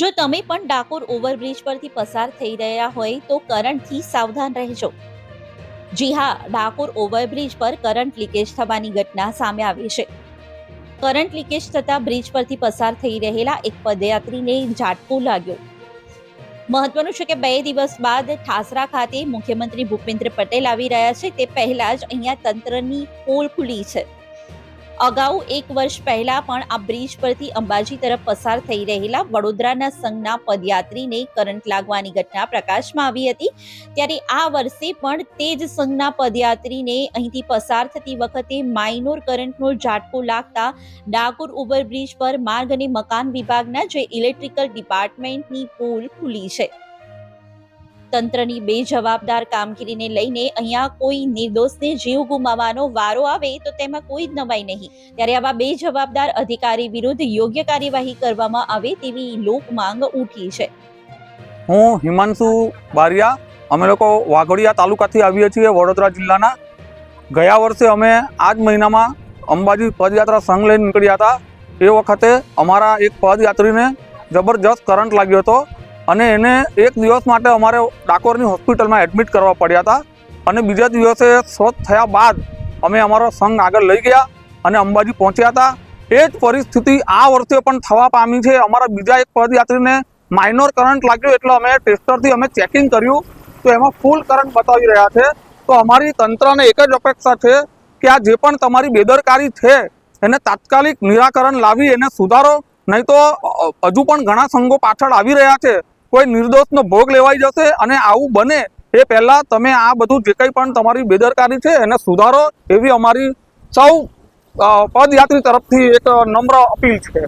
જો તમે પણ ડાકોર ઓવરબ્રિજ પરથી પસાર થઈ રહ્યા હોય તો કરંટથી સાવધાન રહેજો. જી હા, ડાકોર ઓવરબ્રિજ પર કરંટ લીકેજ થવાની ઘટના સામે આવી છે. કરંટ લીકેજ થતા બ્રિજ પરથી પસાર થઈ રહેલા એક પદયાત્રીને ઝાટકો લાગ્યો. મહત્વનું છે કે બે દિવસ બાદ ઠાસરા ખાતે મુખ્યમંત્રી ભૂપેન્દ્ર પટેલ આવી રહ્યા છે. તે પહેલા જ અહીંયા તંત્રની પોલ ખુલી છે. અગાઉ એક વર્ષ પહેલા પણ આ બ્રિજ પરથી અંબાજી તરફ પસાર થઈ રહેલા વડોદરાના સંઘના પદયાત્રીને કરંટ લાગવાની ઘટના પ્રકાશમાં આવી હતી. ત્યારે આ વર્ષે પણ તે જ સંઘના પદયાત્રીને અહીંથી પસાર થતી વખતે માઇનોર કરંટનો ઝાટકો લાગતા ડાકોર ઓવરબ્રિજ પર માર્ગ અને મકાન વિભાગના જે ઇલેક્ટ્રિકલ ડિપાર્ટમેન્ટની પોલ ખુલી છે. તંત્રની બેજવાબદાર કામગીરીને લઈને અહીંયા કોઈ નિર્દોષને જીવ ગુમાવવાનો વારો આવે તો તેમાં કોઈ જ નવાઈ નહીં. ત્યારે આવા બેજવાબદાર અધિકારી વિરુદ્ધ યોગ્ય કાર્યવાહી કરવામાં આવે તેવી લોક માંગ ઉઠી છે. હું હિમાંશુ બારિયા, અમે લોકો વાઘોડિયા તાલુકાથી આવીએ છીએ, વડોદરા જિલ્લાના. ગયા વર્ષે અમે આ જ મહિનામાં અંબાજી પદયાત્રા સંઘ લઈને નીકળ્યા હતા. એ વખતે અમારા એક પદયાત્રીને જબરજસ્ત કરંટ લાગ્યો હતો. અને એને એક દિવસ માટે અમારે ડાકોરની હોસ્પિટલમાં એડમિટ કરવા પડ્યા હતા. અને બીજા દિવસે સ્વસ્થ થયા બાદ અમે અમારો સંઘ આગળ લઈ ગયા અને અંબાજી પહોંચ્યા હતા. એ જ પરિસ્થિતિ આ વર્ષે પણ થવા પામી છે. અમારા બીજા એક પદયાત્રીને માઇનોર કરંટ લાગ્યો એટલે અમે ટેસ્ટરથી અમે ચેકિંગ કર્યું. તો એમાં ફૂલ કરંટ બતાવી રહ્યા છે. તો અમારી તંત્રને એક જ અપેક્ષા છે કે આ જે પણ તમારી બેદરકારી છે, એને તાત્કાલિક નિરાકરણ લાવી, એને સુધારો. નહીં તો હજુ પણ ઘણા સંઘો પાછળ આવી રહ્યા છે. કોઈ નિર્દોષનો ભોગ લેવાઈ જશે અને આવું બને એ પહેલાં તમે આ બધું જે કંઈ પણ તમારી બેદરકારી છે એને સુધારો એવી અમારી સૌ પદયાત્રી તરફથી એક નમ્ર અપીલ છે.